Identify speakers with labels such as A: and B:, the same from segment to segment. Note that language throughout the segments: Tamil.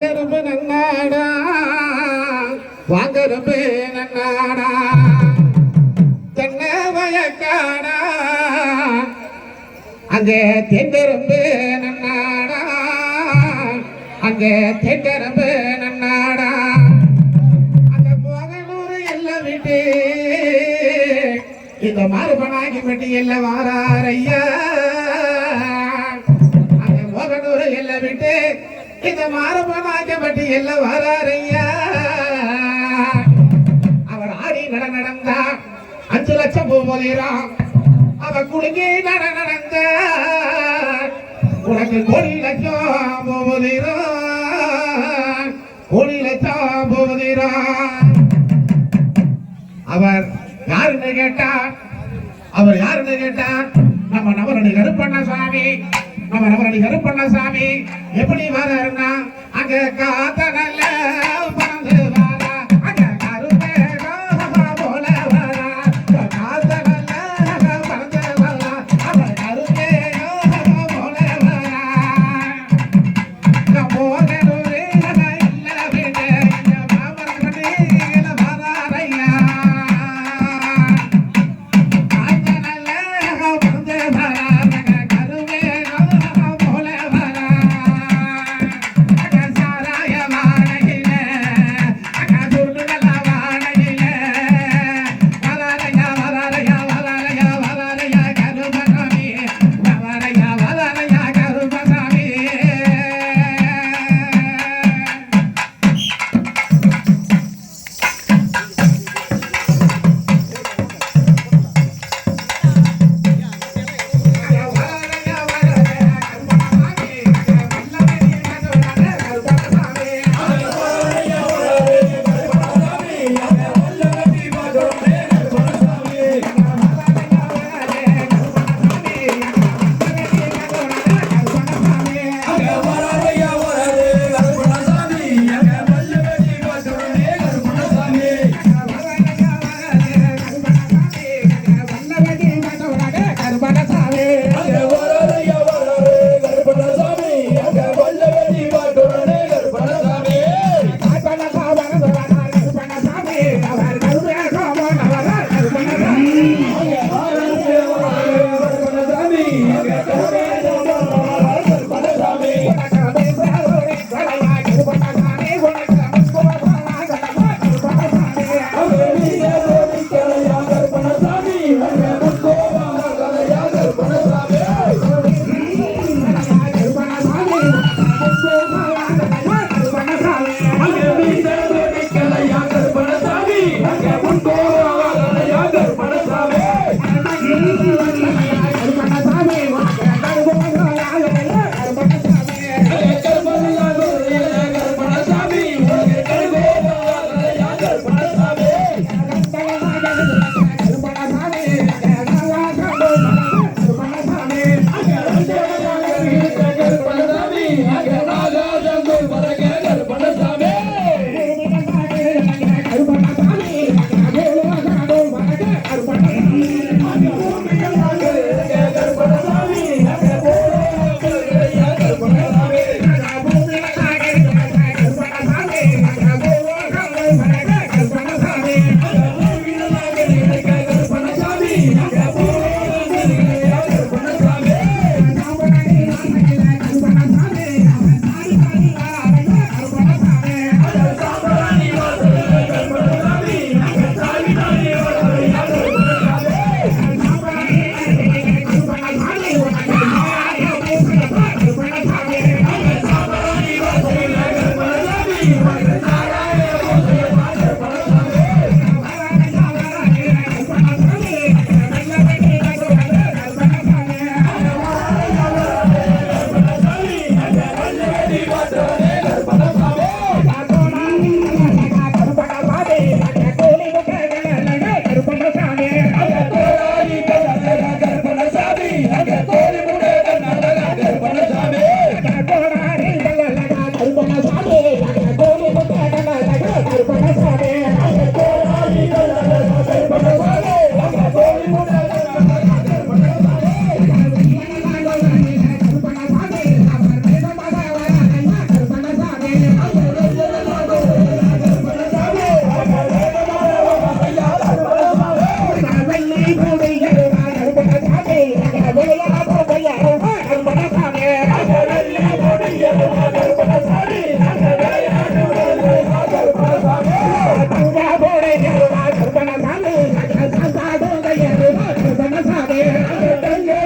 A: கரும்பு நன்னாடா வாங்கரும்பு நன்னாடா. தென்னை வயக்காடா அங்கே தெங்கரும்பு நன்னாடா. அங்கே தெங்கரும்பு நன்னாடா. அந்த மோகனூர் எல்லாம் விட்டு இந்த மாறுபனாகி பட்டி எல்லாம் வாராரையா அந்த மோகனூர் எல்லாம் விட்டு இந்த மாறுபனாகி பட்டி எல்லாம் அவர் ஆடி நட நடந்தா அஞ்சு லட்சம் போவதேராம் அவ குடுங்கி நட நடந்த உனக்கு கோடி லட்சம் போவதேரா கோடி லட்சம் போவதேரா அவர் யாருன்னு கேட்டா அவர் யாருன்னு கேட்டா நம்ம நவரணி கருப்பண்ண சாமி நம்ம நவரணி கருப்பண்ண சாமி எப்படி வராருன்னா அங்க
B: காத்தனல்ல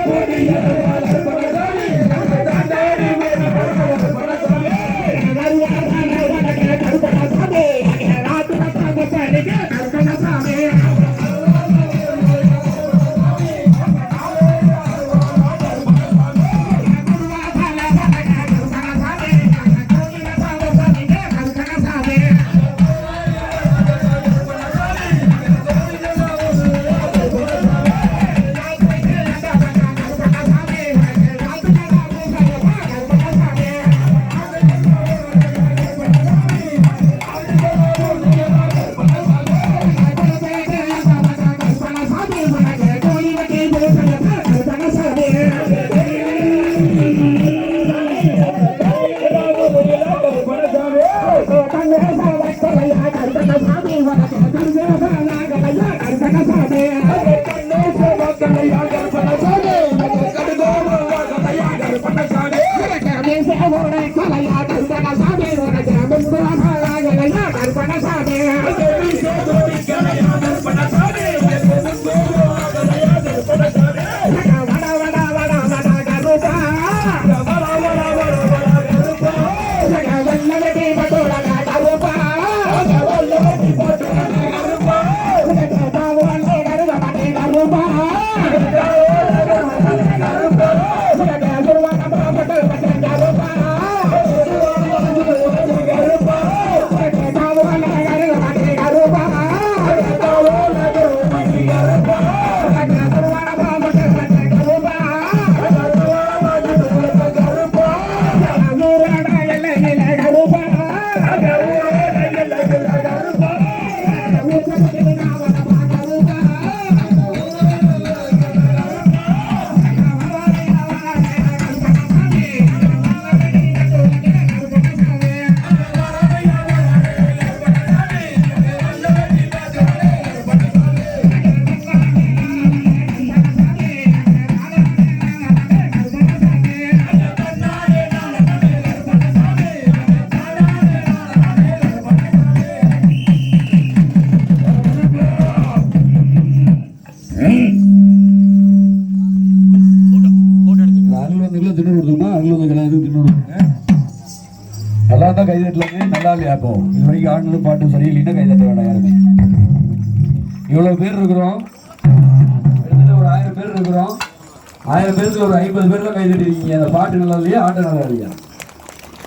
B: போட்டியா அதான் தான் கை தட்டலாமே நல்லா இல்லையா இப்போ? இது வரைக்கும் ஆடினது பாட்டு சரியில்லைன்னா கை தட்ட வேண்டாம் யாருமே. இவ்வளோ பேர் இருக்கிறோம். ஒரு ஆயிரம் பேர் இருக்கிறோம். ஆயிரம் பேருக்கு ஒரு ஐம்பது பேர்லாம் தான் கை தட்டிருக்கீங்க அந்த பாட்டு நல்லா இல்லையா? ஆட்டம் நல்லா இல்லையா?